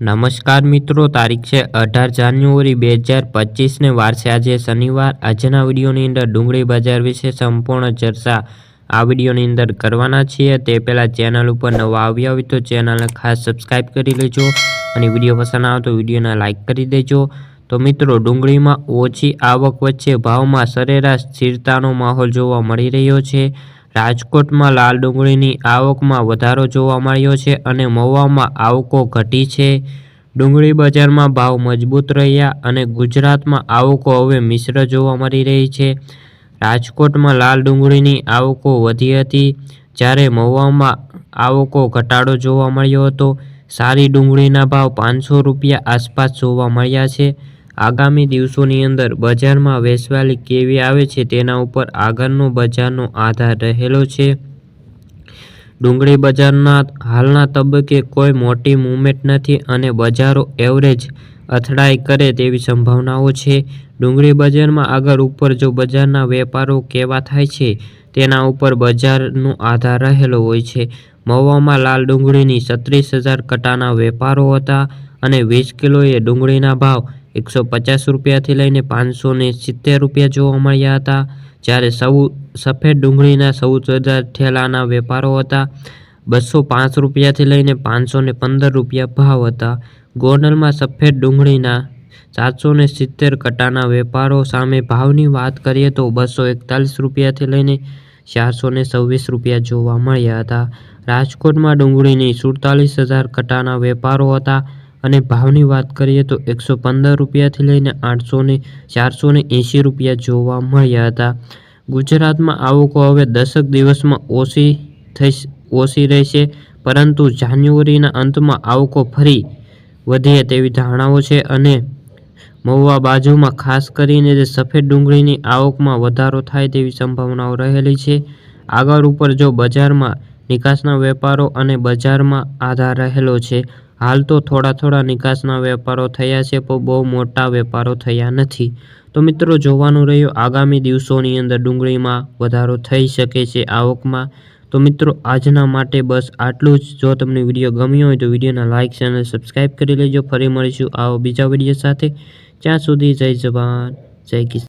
નમસ્કાર મિત્રો, તારીખ છે અઢાર જાન્યુઆરી બે હજાર પચીસને વાર છે. આજે શનિવાર. આજના વિડીયોની અંદર ડુંગળી બજાર વિશે સંપૂર્ણ ચર્ચા આ વિડીયોની અંદર કરવાના છીએ. તે પહેલાં ચેનલ ઉપર નવા આવ્યા હોય તો ચેનલને ખાસ સબસ્ક્રાઈબ કરી લેજો અને વીડિયો પસંદ આવે તો વિડીયોને લાઇક કરી દેજો. તો મિત્રો, ડુંગળીમાં ઓછી આવક વચ્ચે ભાવમાં સરેરાશ સ્થિરતાનો માહોલ જોવા મળી રહ્યો છે. રાજકોટમાં લાલ ડુંગળીની આવકમાં વધારો જોવા મળ્યો છે અને મહુવામાં આવકો ઘટી છે. ડુંગળી બજારમાં ભાવ મજબૂત રહ્યા અને ગુજરાતમાં આવકો હવે મિશ્ર જોવા મળી રહી છે. રાજકોટમાં લાલ ડુંગળીની આવકો વધી હતી જ્યારે મહુવામાં આવકો ઘટાડો જોવા મળ્યો હતો. સારી ડુંગળીના ભાવ પાંચસો રૂપિયા આસપાસ જોવા મળ્યા છે. આગામી દિવસોની અંદર બજારમાં વેચવાલી કેવી આવે છે તેના ઉપર આગળનો બજારનો આધાર રહેલો છે. ડુંગળી બજારના હાલના તબક્કે કોઈ મોટી મૂવમેન્ટ નથી અને બજારો એવરેજ અથડાઈ કરે તેવી સંભાવનાઓ છે. ડુંગળી બજારમાં આગળ ઉપર જો બજારના વેપારો કેવા થાય છે તેના ઉપર બજારનો આધાર રહેલો હોય છે. મહુવામાં લાલ ડુંગળીની છત્રીસ હજાર કટાના વેપારો હતા. અને વીસ કિલોએ ડુંગળીના ભાવ એકસો પચાસ રૂપિયાથી લઈને પાંચસો ને સિત્તેર રૂપિયા જોવા મળ્યા હતા. જ્યારે સૌ, સફેદ ડુંગળીના ચૌદ હજાર ઠેલાના વેપારો હતા. બસો પાંચ રૂપિયાથી લઈને પાંચસો ને પંદર રૂપિયા ભાવ હતા. ગોંડલમાં સફેદ ડુંગળીના સાતસો ને સિત્તેર કટાના વેપારો સામે ભાવની વાત કરીએ તો બસો એકતાલીસ રૂપિયાથી લઈને ચારસો ને છવ્વીસ રૂપિયા જોવા મળ્યા હતા. રાજકોટમાં ડુંગળીની સુડતાલીસ હજાર કટાના વેપારો હતા. અને ભાવની વાત કરીએ તો એકસો પંદર રૂપિયાથી લઈને આઠસો ને ચારસો ને એંશી રૂપિયા જોવા મળ્યા હતા. ગુજરાતમાં આવકો હવે દસક દિવસમાં ઓછી થઈ ઓછી રહેશે, પરંતુ જાન્યુઆરીના અંતમાં આવકો ફરી વધે તેવી ધારણાઓ છે અને મહુવા બાજુમાં ખાસ કરીને જે સફેદ ડુંગળીની આવકમાં વધારો થાય તેવી સંભાવનાઓ રહેલી છે. આગળ ઉપર જો બજારમાં નિકાસના વેપારો અને બજારમાં આધાર રહેલો છે હાલ તો થોડા થોડા નિકાસના વેપારો થયા છે, પણ બહુ મોટા વેપારો થયા નથી. તો મિત્રો, જોવાનું રહ્યું આગામી દિવસોની અંદર ડુંગળીમાં વધારો થઈ શકે છે આવકમાં. તો મિત્રો, આજના માટે બસ આટલું જ. જો તમને વીડિયો ગમ્યો હોય તો વિડીયોના લાઇક ચેનલ સબસ્ક્રાઈબ કરી લેજો. ફરી મળીશું આવો બીજા વીડિયો સાથે. ત્યાં સુધી જય જવાન, જય કિસાન.